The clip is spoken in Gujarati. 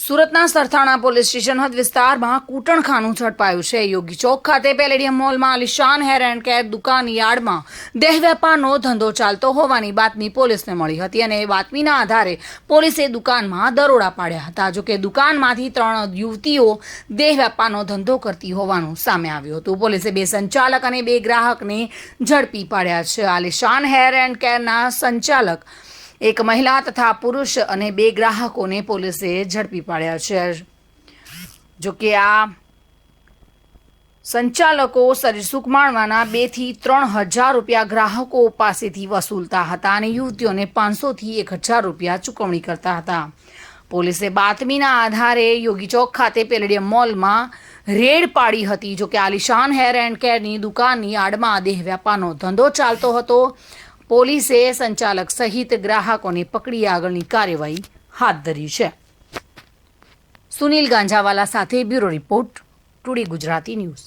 સુરતના સરથાણા પોલીસ સ્ટેશન હદ વિસ્તારમાં કૂટણખાનું ઝડપાયું છે. યોગી ચોક ખાતે પેલેડિયમ મોલમાં આલિશાન હેર એન્ડ કેર દુકાન યાર્ડમાં દેહ વેપારનો ધંધો ચાલતો હોવાની બાતમી પોલીસને મળી હતી અને એ બાતમીના આધારે પોલીસે દુકાનમાં દરોડા પાડ્યા હતા. જોકે દુકાનમાંથી ત્રણ યુવતીઓ દેહ વેપારનો ધંધો કરતી હોવાનું સામે આવ્યું હતું. પોલીસે બે સંચાલક અને બે ગ્રાહકને ઝડપી પાડ્યા છે. આલિશાન હેર એન્ડ કેરના સંચાલક એક મહિલા તથા પુરુષ અને બે ગ્રાહકોને પોલીસે ઝડપી પાડ્યા છે. જોકે આ સંચાલકો સરીસુખ માણવાના બેથી ત્રણ હજાર રૂપિયા ગ્રાહકો પાસેથી વસૂલતા હતા અને યુવતીઓને પાંચસો થી એક હજાર રૂપિયા ચૂકવણી કરતા હતા. પોલીસે બાતમીના આધારે યોગી ચોક ખાતે પેલેડિયમ મોલમાં રેડ પાડી હતી. જોકે આલિશાન હેર એન્ડ કેરની દુકાનની આડમાં દેહ વ્યાપારનો ધંધો ચાલતો હતો. પોલીસે સંચાલક સહિત ગ્રાહકોને પકડી આગળની કાર્યવાહી હાથ ધરી છે. સુનિલ ગાંજાવાલા સાથે bureau report, today Gujarati news.